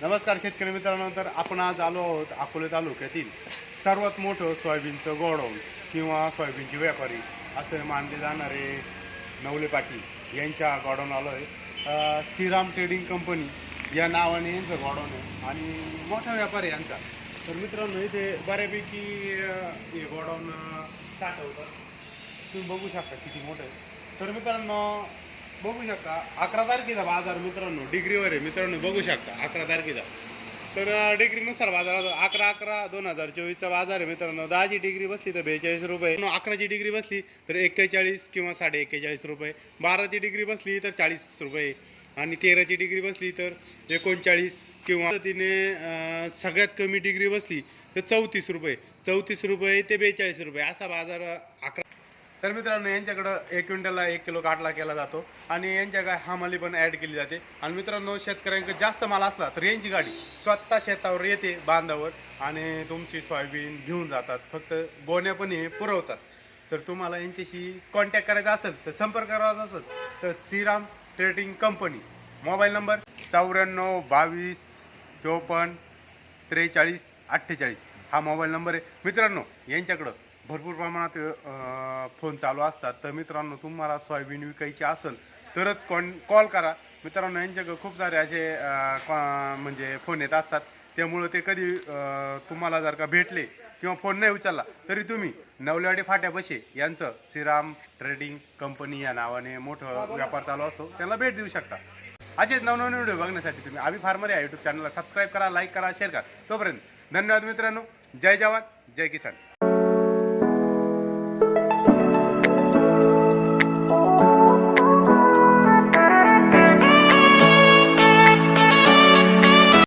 नमस्कार शेतकरी मित्रांनो तर आपण आज आलो आहोत अकोले तालुक्यातील सर्वात मोठं सोयाबीनचं गोडाऊन किंवा सोयाबीनचे व्यापारी असे मानले जाणारे नवले पाटील यांच्या गोडाऊन आलो आहे. श्रीराम ट्रेडिंग कंपनी या नावाने यांचं गोडाऊन आहे आणि मोठा व्यापार आहे यांचा. तर मित्रांनो इथे बऱ्यापैकी हे गोडाऊन साठवतात. तुम्ही बघू शकता किती मोठं आहे. तर मित्रांनो बघू शकता. अकरा तारखेचा बाजार मित्रांनो डिग्रीवर आहे. मित्रांनो बघू शकता अकरा तारखेचा. तर डिग्रीनुसार बाजार अकरा अकरा दोन हजार चोवीसचा बाजार आहे मित्रांनो. दहाची डिग्री बसली तर बेचाळीस रुपये. अकराची डिग्री बसली तर एक्केचाळीस किंवा साडे एक्केचाळीस रुपये. बाराची डिग्री बसली तर चाळीस रुपये. आणि तेराची डिग्री बसली तर एकोणचाळीस किंवा तिने सगळ्यात कमी डिग्री बसली तर चौतीस रुपये. चौतीस रुपये ते बेचाळीस रुपये. असा बाजार अकरा तर मित्रांनो यांच्याकडं एक क्विंटलला एक किलो काटला केला जातो आणि यांच्याकडे हमाली पण ॲड केली जाते. आणि मित्रांनो शेतकऱ्यांकडे जास्त माल असला तर यांची गाडी स्वतः शेतावर येते बांधावर आणि तुमची सोयाबीन घेऊन जातात. फक्त गोण्या पण हे पुरवतात. तर तुम्हाला यांच्याशी कॉन्टॅक्ट करायचा असेल तर संपर्क करायचा असेल तर Shriram trading company mobile number चौऱ्याण्णव बावीस चोपन्न त्रेचाळीस अठ्ठेचाळीस हा मोबाईल नंबर आहे. मित्रांनो यांच्याकडं भरपूर प्रमाणात फोन चालू असतात. तर मित्रांनो तुम्हाला सोयाबीन विकायची असेल तरच कॉन कॉल करा. मित्रांनो यांच्याकडे खूप सारे असे म्हणजे फोन येत असतात. त्यामुळं ते कधी तुम्हाला जर का भेटले किंवा फोन नाही उचलला तरी तुम्ही नवलेवाडी फाट्या बसे यांचं श्रीराम ट्रेडिंग कंपनी या नावाने मोठं व्यापार चालू असतो. त्यांना भेट देऊ शकता. असेच नवनवीन व्हिडिओ बघण्यासाठी तुम्ही आम्ही फार्मर या यूट्यूब चॅनलला सबस्क्राईब करा लाईक करा शेअर करा. तोपर्यंत धन्यवाद मित्रांनो. जय जवान जय किसान.